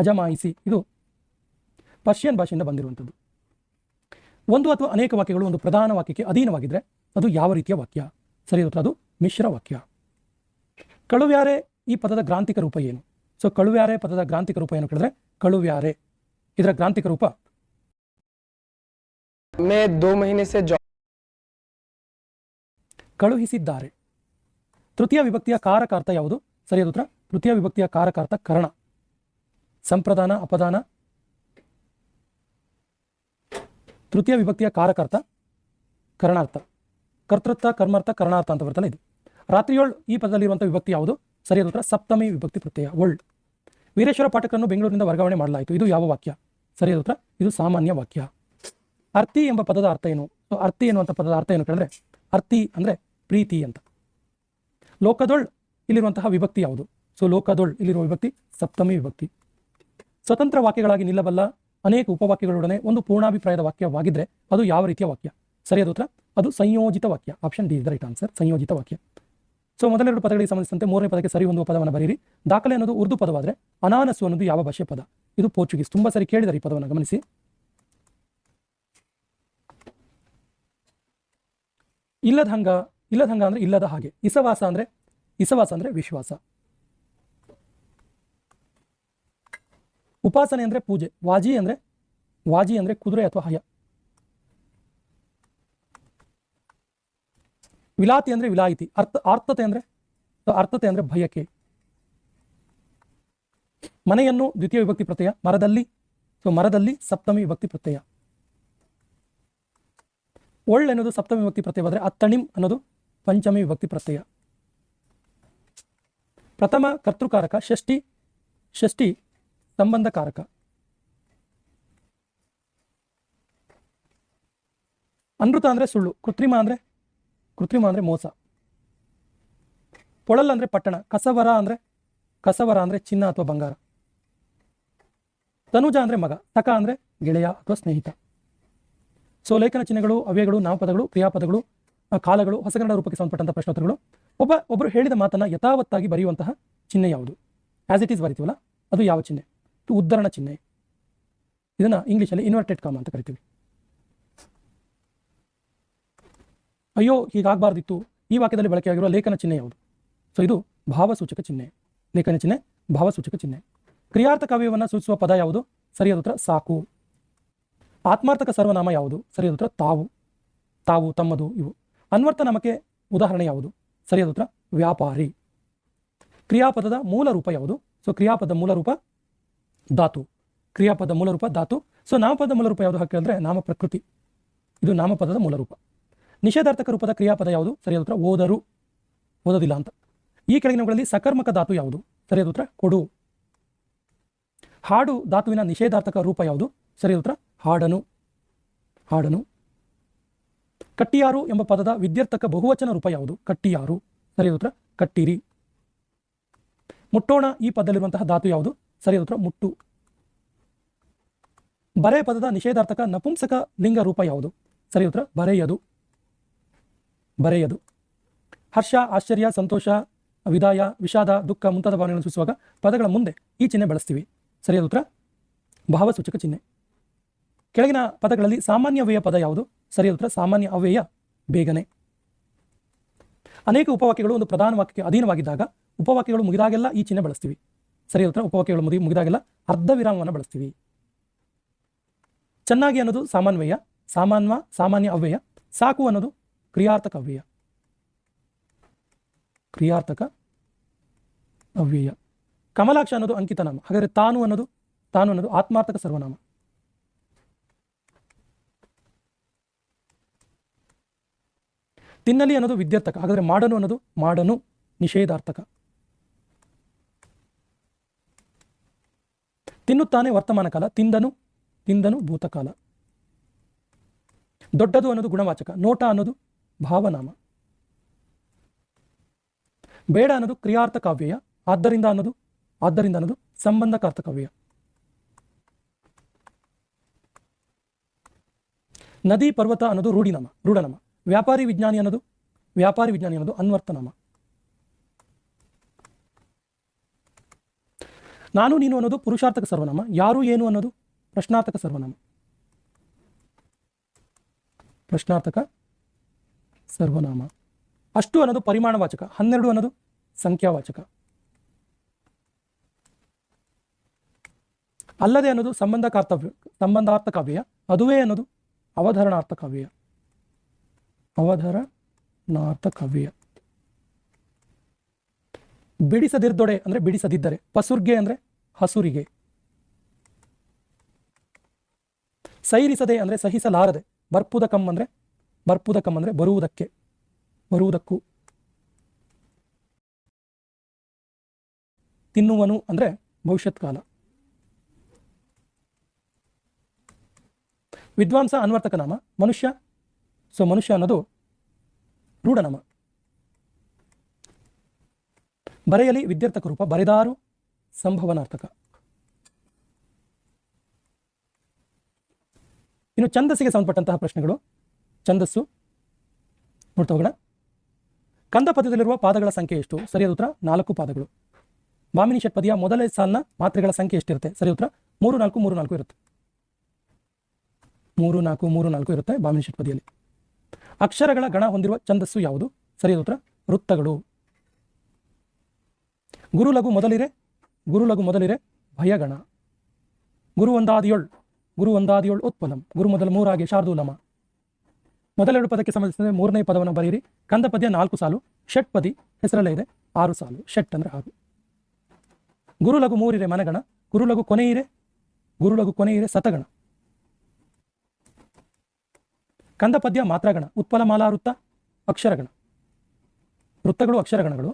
ಅಜಮಾಯಿಸಿ. ಇದು ಪರ್ಷಿಯನ್ ಭಾಷೆಯಿಂದ ಬಂದಿರುವಂಥದ್ದು. ಒಂದು ಅಥವಾ ಅನೇಕ ವಾಕ್ಯಗಳು ಒಂದು ಪ್ರಧಾನ ವಾಕ್ಯಕ್ಕೆ ಅಧೀನವಾಗಿದ್ದರೆ ಅದು ಯಾವ ರೀತಿಯ ವಾಕ್ಯ? ಸರಿಯಾದ ಉತ್ತರ ಅದು ಮಿಶ್ರ ವಾಕ್ಯ. ಕಳುವ್ಯಾರೆ ಈ ಪದದ ಗ್ರಾಂಥಿಕ ರೂಪ ಏನು? ಸೊ ಕಳುವ್ಯಾರೆ ಪದದ ಗ್ರಾಂಥಿಕ ರೂಪ ಏನು ಕೇಳಿದ್ರೆ ಕಳುವ್ಯಾರೆ. ಇದರ ಗ್ರಾಂಥಿಕ ರೂಪ ಮೇ ದೋ ಮಹಿನೆ ಸೆ ಕಳುಹಿಸಿದ್ದಾರೆ. ತೃತೀಯ ವಿಭಕ್ತಿಯ ಕಾರಕಾರ್ಥ ಯಾವುದು? ಸರಿಯಾದ ಉತ್ತರ, ತೃತೀಯ ವಿಭಕ್ತಿಯ ಕಾರಕಾರ್ಥ ಕರಣ. ಸಂಪ್ರದಾನ, ಅಪದಾನ. ತೃತೀಯ ವಿಭಕ್ತಿಯ ಕಾರಕಾರ್ಥ ಕರ್ಣಾರ್ಥ. ಕರ್ತೃತ್ವ, ಕರ್ಮಾರ್ಥ, ಕರ್ಣಾರ್ಥ ಅಂತ ಬರ್ತಲ್ಲ ಇದು. ರಾತ್ರಿಯೋಳ್ ಈ ಪದದಲ್ಲಿರುವಂಥ ವಿಭಕ್ತಿ ಯಾವುದು? ಸರಿಯಾದ ಉತ್ತರ, ಸಪ್ತಮಿ ವಿಭಕ್ತಿ ಪ್ರತ್ಯಯ ಒಳ್. ವೀರೇಶ್ವರ ಪಾಠಕರನ್ನು ಬೆಂಗಳೂರಿನಿಂದ ವರ್ಗಾವಣೆ ಮಾಡಲಾಯಿತು. ಇದು ಯಾವ ವಾಕ್ಯ? ಸರಿಯಾದ ಉತ್ತರ, ಇದು ಸಾಮಾನ್ಯ ವಾಕ್ಯ. ಅರ್ಥಿ ಎಂಬ ಪದದ ಅರ್ಥ ಏನು? ಅರ್ಥಿ ಎನ್ನುವಂಥ ಪದದ ಅರ್ಥ ಏನು ಕೇಳಿದ್ರೆ? ಅರ್ಥಿ ಅಂದರೆ ಪ್ರೀತಿ ಅಂತ. ಲೋಕದೊಳ್ ಇಲ್ಲಿರುವಂತಹ ವಿಭಕ್ತಿ ಯಾವುದು? ಸೊ ಲೋಕದೊಳ್ ಇಲ್ಲಿರುವ ವಿಭಕ್ತಿ ಸಪ್ತಮಿ ವಿಭಕ್ತಿ. ಸ್ವತಂತ್ರ ವಾಕ್ಯಗಳಾಗಿ ನಿಲ್ಲಬಲ್ಲ ಅನೇಕ ಉಪವಾಕ್ಯಗಳೊಡನೆ ಒಂದು ಪೂರ್ಣಾಭಿಪ್ರಾಯದ ವಾಕ್ಯವಾಗಿದ್ದರೆ ಅದು ಯಾವ ರೀತಿಯ ವಾಕ್ಯ? ಸರಿಯಾದ ಉತ್ತರ? ಅದು ಸಂಯೋಜಿತ ವಾಕ್ಯ. Option D is right answer ಸಂಯೋಜಿತ ವಾಕ್ಯ. ಸೊ ಮೊದಲೆರಡು ಪದಗಳಿಗೆ ಸಂಬಂಧಿಸಿದಂತೆ ಮೂರನೇ ಪದಕ್ಕೆ ಸರಿ ಒಂದು ಪದವನ್ನು ಬರೀರಿ. ದಾಖಲೆ ಅನ್ನೋದು ಉರ್ದು ಪದವಾದರೆ ಅನಾನಸು ಅನ್ನೋದು ಯಾವ ಭಾಷೆ ಪದ? ಇದು ಪೋರ್ಚುಗೀಸ್. ತುಂಬಾ ಸರಿ ಕೇಳಿದ್ದಾರೆ ಈ ಪದವನ್ನು ಗಮನಿಸಿ. ಇಲ್ಲದ ಹಂಗ ಇಲ್ಲದ ಹಂಗ ಅಂದ್ರೆ ಇಲ್ಲದ ಹಾಗೆ. ಇಸವಾಸ ಅಂದ್ರೆ ಇಸವಾಸ ಅಂದ್ರೆ ವಿಶ್ವಾಸ. ಉಪಾಸನೆ ಅಂದ್ರೆ ಪೂಜೆ, ವಾಜಿ ಅಂದ್ರೆ ವಾಜಿ ಅಂದ್ರೆ ಕುದುರೆ ಅಥವಾ ಹಯ. ವಿಲಾತಿ ಅಂದ್ರೆ ವಿಲಾಯಿತಿ, ಅರ್ಥ ಆರ್ಥತೆ ಅಂದ್ರೆ ಅರ್ಥತೆ ಅಂದ್ರೆ ಭಯಕ್ಕೆ. ಮನೆಯನ್ನು ದ್ವಿತೀಯ ವಿಭಕ್ತಿ ಪ್ರತ್ಯಯ, ಮರದಲ್ಲಿ, ಸೊ ಮರದಲ್ಲಿ ಸಪ್ತಮಿ ವಿಭಕ್ತಿ ಪ್ರತ್ಯಯ. ಒಳ್ಳೆ ಅನ್ನೋದು ಸಪ್ತಮಿ ವಿಭಕ್ತಿ ಪ್ರತ್ಯಯವಾದರೆ ಅತ್ತಣಿಂ ಅನ್ನೋದು ಪಂಚಮಿ ವಿಭಕ್ತಿ ಪ್ರತ್ಯಯ. ಪ್ರಥಮ ಕರ್ತೃಕಾರಕ, ಷಷ್ಠಿ ಷಷ್ಠಿ ಸಂಬಂಧಕಾರಕ. ಅನೃತ ಅಂದ್ರೆ ಸುಳ್ಳು, ಕೃತ್ರಿಮ ಅಂದ್ರೆ ಕೃತ್ರಿಮ ಅಂದ್ರೆ ಮೋಸ. ಪೊಳಲ್ ಅಂದ್ರೆ ಪಟ್ಟಣ, ಕಸವರ ಅಂದ್ರೆ ಕಸವರ ಅಂದ್ರೆ ಚಿನ್ನ ಅಥವಾ ಬಂಗಾರ. ತನುಜ ಅಂದ್ರೆ ಮಗ, ತಕ ಅಂದ್ರೆ ಗೆಳೆಯ ಅಥವಾ ಸ್ನೇಹಿತ. ಸೊ ಲೇಖನ ಚಿಹ್ನೆಗಳು ಅವ್ಯಗಳು ನಾಮಪದಗಳು, ಕ್ರಿಯಾಪದಗಳು ಕಾಲಗಳು ಹೊಸಗನ್ನಡ ರೂಪಕ್ಕೆ ಸಂಬಂಧಪಟ್ಟಂತಹ ಪ್ರಶ್ನೋತ್ತರಗಳು. ಒಬ್ಬ ಒಬ್ಬರು ಹೇಳಿದ ಮಾತನ್ನ ಯಥಾವತ್ತಾಗಿ ಬರೆಯುವಂತಹ ಚಿಹ್ನೆ ಯಾವುದು? ಆಸ್ ಇಟ್ ಈಸ್ ಬರಿತೀವಲ್ಲ, ಅದು ಯಾವ ಚಿಹ್ನೆ? ಇದು ಉದ್ಧರಣ ಚಿಹ್ನೆ. ಇದನ್ನ ಇಂಗ್ಲಿಷಲ್ಲಿ ಇನ್ವರ್ಟೆಡ್ ಕಾಮ ಅಂತ ಕರಿತೀವಿ. ಅಯ್ಯೋ, ಹೀಗಾಗಬಾರ್ದಿತ್ತು. ಈ ವಾಕ್ಯದಲ್ಲಿ ಬಳಕೆಯಾಗಿರುವ ಲೇಖನ ಚಿಹ್ನೆ ಯಾವುದು? ಸೊ ಇದು ಭಾವಸೂಚಕ ಚಿಹ್ನೆ. ಲೇಖನ ಚಿಹ್ನೆ, ಭಾವಸೂಚಕ ಚಿಹ್ನೆ. ಕ್ರಿಯಾರ್ಥ ಕಾವ್ಯವನ್ನು ಸೂಚಿಸುವ ಪದ ಯಾವುದು? ಸರಿಯಾದ ಉತ್ತರ, ಸಾಕು. ಆತ್ಮಾರ್ಥಕ ಸರ್ವನಾಮ ಯಾವುದು? ಸರಿಯಾದ ಉತ್ತರ, ತಾವು. ತಾವು, ತಮ್ಮದು, ಇವು. ಅನ್ವರ್ಥ ನಾಮಕ್ಕೆ ಉದಾಹರಣೆ ಯಾವುದು? ಸರಿಯಾದ ಉತ್ತರ, ವ್ಯಾಪಾರಿ. ಕ್ರಿಯಾಪದದ ಮೂಲ ರೂಪ ಯಾವುದು? ಸೊ ಕ್ರಿಯಾಪದ ಮೂಲ ರೂಪ ಧಾತು. ಕ್ರಿಯಾಪದ ಮೂಲ ರೂಪ ಧಾತು. ಸೊ ನಾಮಪದ ಮೂಲ ರೂಪ ಯಾವುದು ಹಾಕಿದ್ರೆ ನಾಮ ಪ್ರಕೃತಿ. ಇದು ನಾಮಪದದ ಮೂಲ ರೂಪ. ನಿಷೇಧಾರ್ಥಕ ರೂಪದ ಕ್ರಿಯಾಪದ ಯಾವುದು? ಸರಿಯಾದ ಉತ್ತರ, ಓದರು. ಓದೋದಿಲ್ಲ ಅಂತ. ಈ ಕೆಳಗಿನವುಗಳಲ್ಲಿ ಸಕರ್ಮಕ ಧಾತು ಯಾವುದು? ಸರಿಯಾದ ಉತ್ತರ, ಕೊಡು. ಹಾಡು ಧಾತುವಿನ ನಿಷೇಧಾರ್ಥಕ ರೂಪ ಯಾವುದು? ಸರಿಯಾದ ಉತ್ತರ, ಹಾಡನು. ಹಾಡನು. ಕಟ್ಟಿಯಾರು ಎಂಬ ಪದದ ವಿದ್ಯರ್ಥಕ ಬಹುವಚನ ರೂಪ ಯಾವುದು? ಕಟ್ಟಿಯಾರು. ಸರಿಯಾದ ಉತ್ತರ, ಕಟ್ಟಿರಿ. ಮುಟ್ಟೋಣ ಈ ಪದದಲ್ಲಿರುವಂತಹ ಧಾತು ಯಾವುದು? ಸರಿಯಾದ ಉತ್ತರ, ಮುಟ್ಟು. ಬರೆ ಪದದ ನಿಷೇಧಾರ್ಥಕ ನಪುಂಸಕ ಲಿಂಗ ರೂಪ ಯಾವುದು? ಸರಿಯಾದ ಉತ್ತರ, ಬರೆಯದು. ಬರೆಯದು. ಹರ್ಷ, ಆಶ್ಚರ್ಯ, ಸಂತೋಷ, ವಿದಾಯ, ವಿಷಾದ, ದುಃಖ ಮುಂತಾದ ಭಾವನೆಗಳನ್ನು ಸೂಚಿಸುವಾಗ ಪದಗಳ ಮುಂದೆ ಈ ಚಿಹ್ನೆ ಬಳಸ್ತೀವಿ. ಸರಿಯಾದ ಉತ್ತರ, ಭಾವಸೂಚಕ ಚಿಹ್ನೆ. ಕೆಳಗಿನ ಪದಗಳಲ್ಲಿ ಸಾಮಾನ್ಯ ಅವ್ಯಯ ಪದ ಯಾವುದು? ಸರಿಯಾದ ಉತ್ತರ, ಸಾಮಾನ್ಯ ಅವ್ಯಯ ಬೇಗನೆ. ಅನೇಕ ಉಪವಾಕ್ಯಗಳು ಒಂದು ಪ್ರಧಾನ ವಾಕ್ಯಕ್ಕೆ ಅಧೀನವಾಗಿದ್ದಾಗ ಉಪವಾಕ್ಯಗಳು ಮುಗಿದಾಗೆಲ್ಲ ಈ ಚಿಹ್ನೆ ಬಳಸ್ತೀವಿ. ಸರಿಯಾದ ಉತ್ತರ, ಉಪವಾಕ್ಯಗಳು ಮುಗಿ, ಮುಗಿದಾಗೆಲ್ಲ ಅರ್ಧ ವಿರಾಮವನ್ನು ಬಳಸ್ತೀವಿ. ಚೆನ್ನಾಗಿ ಅನ್ನೋದು ಸಾಮಾನ್ವಯ ಸಾಮಾನ್ವ, ಸಾಮಾನ್ಯ ಅವ್ಯಯ, ಸಾಕು ಅನ್ನೋದು ಕ್ರಿಯಾರ್ಥಕ ಅವ್ಯಯ. ಕ್ರಿಯಾರ್ಥಕ ಅವ್ಯಯ. ಕಮಲಾಕ್ಷ ಅನ್ನೋದು ಅಂಕಿತನಾಮ, ಹಾಗಾದರೆ ತಾನು ಅನ್ನೋದು ತಾನು ಅನ್ನೋದು ಆತ್ಮಾರ್ಥಕ ಸರ್ವನಾಮ. ತಿನ್ನಲಿ ಅನ್ನೋದು ವಿದ್ಯಾರ್ಥಕ, ಹಾಗಾದರೆ ಮಾಡನು ಅನ್ನೋದು ಮಾಡನು ನಿಷೇಧಾರ್ಥಕ. ತಿನ್ನುತ್ತಾನೆ ವರ್ತಮಾನ ಕಾಲ, ತಿಂದನು ತಿಂದನು ಭೂತಕಾಲ. ದೊಡ್ಡದು ಅನ್ನೋದು ಗುಣವಾಚಕ, ನೋಟ ಅನ್ನೋದು ಭಾವನಾಮ. ಬೇಡ ಅನ್ನೋದು ಕ್ರಿಯಾರ್ಥ ಕಾವ್ಯಯ ಆದ್ದರಿಂದ ಅನ್ನೋದು ಆದ್ದರಿಂದ ಅನ್ನೋದು ಸಂಬಂಧಕಾರ್ಥ ಕಾವ್ಯ ನದಿ ಪರ್ವತ ಅನ್ನೋದು ರೂಢಿನಾಮ, ರೂಢನಾಮ. ವ್ಯಾಪಾರಿ ವಿಜ್ಞಾನಿ ಅನ್ನೋದು, ವ್ಯಾಪಾರಿ ವಿಜ್ಞಾನಿ ಅನ್ನೋದು ಅನ್ವರ್ಥನಾಮ ನಾನು, ನೀನು ಅನ್ನೋದು ಪುರುಷಾರ್ಥಕ ಸರ್ವನಾಮ, ಯಾರು, ಏನು ಅನ್ನೋದು ಪ್ರಶ್ನಾರ್ಥಕ ಸರ್ವನಾಮ. ಪ್ರಶ್ನಾರ್ಥಕ ಸರ್ವನಾಮ. ಅಷ್ಟು ಅನ್ನೋದು ಪರಿಮಾಣವಾಚಕ, ಹನ್ನೆರಡು ಅನ್ನೋದು ಸಂಖ್ಯಾವಾಚಕ. ಅಲ್ಲದೆ ಅನ್ನೋದು ಸಂಬಂಧ ಕರ್ತವ್ಯ ಸಂಬಂಧಾರ್ಥ ಕಾವ್ಯ, ಅದುವೇ ಅನ್ನೋದು ಅವಧರಣಾರ್ಥ ಕಾವ್ಯ. ಅವಧರಣಾರ್ಥ ಕವ್ಯ ಬಿಡಿಸದಿರ್ದೊಡೆ ಅಂದ್ರೆ ಬಿಡಿಸದಿದ್ದರೆ, ಪಸುರ್ಗೆ ಅಂದ್ರೆ ಹಸುರಿಗೆ. ಸೈರಿಸದೆ ಅಂದ್ರೆ ಸಹಿಸಲಾರದೆ ಬರ್ಪುದ ಕಮ್ ಅಂದ್ರೆ ಕಮ್ ಅಂದ್ರೆ ಬರುವುದಕ್ಕೆ, ಬರುವುದಕ್ಕೂ. ತಿನ್ನುವನು ಅಂದ್ರೆ ಭವಿಷ್ಯತ್ ಕಾಲ ವಿದ್ವಾಂಸ ಅನ್ವರ್ತಕ ನಾಮ ಮನುಷ್ಯ ಸೊ ಮನುಷ್ಯ ಅನ್ನೋದು ರೂಢನಮ. ಬರೆಯಲಿ ವಿದ್ಯಾರ್ಥಕ ರೂಪ, ಬರೆದಾರು ಸಂಭವನಾರ್ಥಕ. ಇನ್ನು ಛಂದಸ್ಸಿಗೆ ಸಂಬಂಧಪಟ್ಟಂತಹ ಪ್ರಶ್ನೆಗಳು. ಛಂದಸ್ಸು. ನೋಡ್ತಾ ಹೋಗೋಣ. ಕಂದ ಪದ್ಯದಲ್ಲಿರುವ ಪಾದಗಳ ಸಂಖ್ಯೆ ಎಷ್ಟು? ಸರಿಯಾದ ಉತ್ತರ, ನಾಲ್ಕು ಪಾದಗಳು. ಮಾಮಿನಿ ಷಟ್ಪದಿಯ ಮೊದಲನೇ ಸಾಲಿನ ಮಾತ್ರೆಗಳ ಸಂಖ್ಯೆ ಎಷ್ಟಿರುತ್ತೆ? ಸರಿ ಉತ್ತರ, ಮೂರು ನಾಲ್ಕು ಮೂರು ನಾಲ್ಕು ಇರುತ್ತೆ. ಮೂರು ನಾಲ್ಕು ಮೂರು ನಾಲ್ಕು ಇರುತ್ತೆ ಬಾಮಿನಿ ಷಟ್ಪದಿಯಲ್ಲಿ. ಅಕ್ಷರಗಳ ಗಣ ಹೊಂದಿರುವ ಛಂದಸ್ಸು ಯಾವುದು? ಸರಿಯಾದ ಉತ್ತರ. ವೃತ್ತಗಳು. ಗುರು ಲಘು ಮೊದಲಿರೆ, ಗುರು ಲಘು ಮೊದಲಿರೆ ಭಯಗಣ. ಗುರು ಒಂದಾದಿಯೋಳ್ ಗುರು ಒಂದಾದಿಯೋಳ್ ಉತ್ಪಲಂ. ಗುರು ಮೊದಲ ಮೂರಾಗೆ ಶಾರ್ದೂಲಮ ಮೊದಲೆರಡು ಪದಕ್ಕೆ ಸಂಬಂಧಿಸಿದ ಮೂರನೇ ಪದವನ್ನು ಬರೆಯಿರಿ. ಕಂದ ಪದ್ಯ ನಾಲ್ಕು ಸಾಲು ಷಟ್ಪದಿ ಹೆಸರಲ್ಲೇ ಇದೆ, ಆರು ಸಾಲು. ಷಟ್ ಅಂದರೆ ಆರು. ಗುರು ಲಘು ಮೂರಿರೆ ಮನಗಣ, ಗುರು ಲಘು ಕೊನೆಯಿರೆ, ಗುರು ಲಘು ಕೊನೆಯಿರೆ ಸತಗಣ. ಕಂದ ಪದ್ಯ ಮಾತ್ರಗಣ ಉತ್ಪಲಮಾಲಾ ವೃತ್ತ ಅಕ್ಷರಗಣ. ವೃತ್ತಗಳು ಅಕ್ಷರಗಣಗಳು.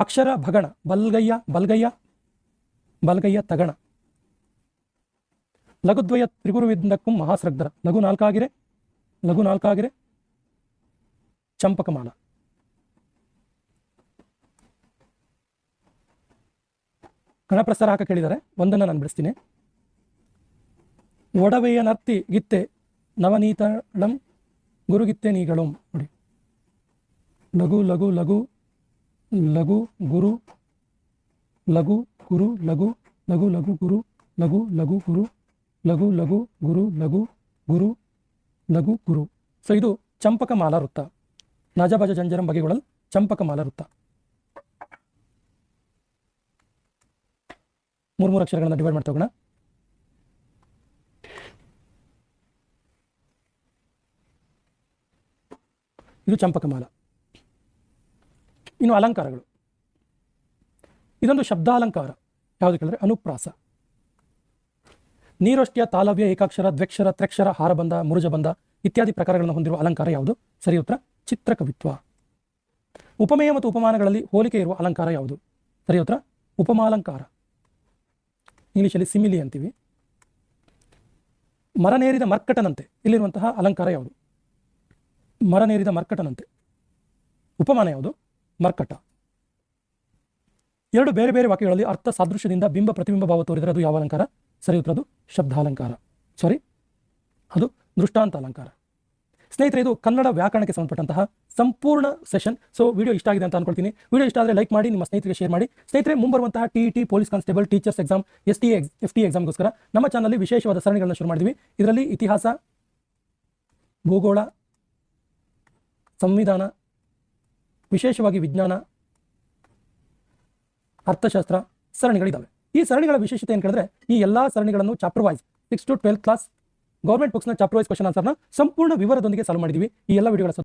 ಅಕ್ಷರ ಭಗಣ, ಬಲ್ಗಯ್ಯ ಬಲ್ಗಯ್ಯ ಬಲ್ಗಯ್ಯ ತಗಣ. ಲಘುದ್ವಯ ತ್ರಿಗುರುವಿಂದಕ್ಕೂ ಮಹಾಸ್ರಗ್ಧರ. ಲಘು ನಾಲ್ಕಾಗಿರೆ ಲಘು ನಾಲ್ಕಾಗಿರೆ, ಚಂಪಕಮಾಲ. ಗಣಪ್ರಸಾರ ಹಾಕ ಕೇಳಿದರೆ, ಒಂದನ್ನು ನಾನು ಬಿಡಿಸ್ತೀನಿ. ಒಡವೆಯ ನರ್ತಿ ಗಿತ್ತೆ ನವನೀತಳಂ ಗುರುಗಿತ್ತೆ ನೀಗಳಂ ನೋಡಿ. ಲಘು ಲಘು ಲಘು ಲಘು, ಗುರು ಲಘು ಗುರು, ಲಘು ಲಘು ಲಘು, ಗುರು, ಲಘು ಲಘು, ಗುರು, ಲಘು ಲಘು, ಗುರು ಲಘು ಗುರು ಲಘು, ಗುರು. ಸೊ ಇದು ಚಂಪಕ ಚಂಪಕಮಾಲ ವೃತ್ತ. ನಜಭಜ ಜಂಜರಂ ಬಗೆಗಳಲ್ಲಿ ಚಂಪಕಮಾಲ ವೃತ್ತ. ಮೂರು ಮೂರು ಅಕ್ಷರಗಳನ್ನು ಡಿವೈಡ್ ಮಾಡ್ತಾ ಹೋಗೋಣ. ಇದು ಚಂಪಕಮಾಲ ಇನ್ನು ಅಲಂಕಾರಗಳು. ಇದೊಂದು ಶಬ್ದಾಲಂಕಾರ. ಯಾವುದು ಕೇಳಿದ್ರೆ ಅನುಪ್ರಾಸ. ನೀರೋಷ್ಟಿಯ, ತಾಲವ್ಯ, ಏಕಾಕ್ಷರ ದ್ವೆಕ್ಷರ ತ್ರೆಕ್ಷರ, ಹಾರಬಂಧ, ಮುರುಜಬಂಧ ಇತ್ಯಾದಿ ಪ್ರಕಾರಗಳನ್ನು ಹೊಂದಿರುವ ಅಲಂಕಾರ ಯಾವುದು? ಸರಿ ಉತ್ತರ, ಚಿತ್ರಕವಿತ್ವ. ಉಪಮೇಯ ಮತ್ತು ಉಪಮಾನಗಳಲ್ಲಿ ಹೋಲಿಕೆ ಇರುವ ಅಲಂಕಾರ ಯಾವುದು? ಸರಿ ಉತ್ತರ, ಉಪಮಾಲಂಕಾರ. ಇಂಗ್ಲೀಷಲ್ಲಿ ಸಿಮಿಲಿ ಅಂತೀವಿ. ಮರನೇರಿದ ಮರ್ಕಟನಂತೆ, ಇಲ್ಲಿರುವಂತಹ ಅಲಂಕಾರ ಯಾವುದು? ಮರನೇರಿದ ಮರ್ಕಟನಂತೆ. ಉಪಮಾನ ಯಾವುದು? ಮರ್ಕಟ. ಎರಡು ಬೇರೆ ಬೇರೆ ವಾಕ್ಯಗಳಲ್ಲಿ ಅರ್ಥ ಸಾದೃಶ್ಯದಿಂದ ಬಿಂಬ ಪ್ರತಿಬಿಂಬ ಭಾವ ತೋರಿದರೆ ಅದು ಯಾವ ಅಲಂಕಾರ? ಸರಿ, ಉತ್ತರ ಅದು ಶಬ್ದಾಲಂಕಾರ. ಸಾರಿ ಅದು ದೃಷ್ಟಾಂತ ಅಲಂಕಾರ. ಸ್ನೇಹಿತರೆ, ಇದು ಕನ್ನಡ ವ್ಯಾಕರಣಕ್ಕೆ ಸಂಬಂಧಪಟ್ಟಂತಹ ಸಂಪೂರ್ಣ ಸೆಷನ್. ಸೊ ವಿಡಿಯೋ ಇಷ್ಟ ಆಗಿದೆ ಅಂತ ಅನ್ಕೊಳ್ತೀನಿ. ವಿಡಿಯೋ ಇಷ್ಟ ಆದರೆ ಲೈಕ್ ಮಾಡಿ, ನಿಮ್ಮ ಸ್ನೇಹಿತರಿಗೆ ಶೇರ್ ಮಾಡಿ. ಸ್ನೇಹಿತರೆ, ಮುಂಬರುವಂತಹ T T police constable teachers exam S T F T ಎಕ್ಸಾಮ್ಗೋಸ್ಕರ ನಮ್ಮ ಚಾನಲ್ಲಿ ವಿಶೇಷವಾದ ಸರಣಿಗಳನ್ನು ಶುರು ಮಾಡಿದ್ವಿ. ಇದರಲ್ಲಿ ಇತಿಹಾಸ, ಭೂಗೋಳ ಸಂವಿಧಾನ, ವಿಶೇಷವಾಗಿ ವಿಜ್ಞಾನ, ಅರ್ಥಶಾಸ್ತ್ರ ಸರಣಿಗಳಿದ್ದಾವೆ ಈ ಸರಣಿಗಳ ವಿಶೇಷತೆ ಏನು ಕೇಳಿದ್ರೆ, ಈ ಎಲ್ಲ ಸರಣಿಗಳನ್ನು chapter wise six to twelfth class government ಬುಕ್ಸ್ನ chapter wise question ಆನ್ಸರ್ನ ಸಂಪೂರ್ಣ ವಿವರದೊಂದಿಗೆ ಸಾಲ್ವ್ ಮಾಡಿದ್ದೀವಿ ಈ ಎಲ್ಲ ವಿಡಿಯೋಗಳ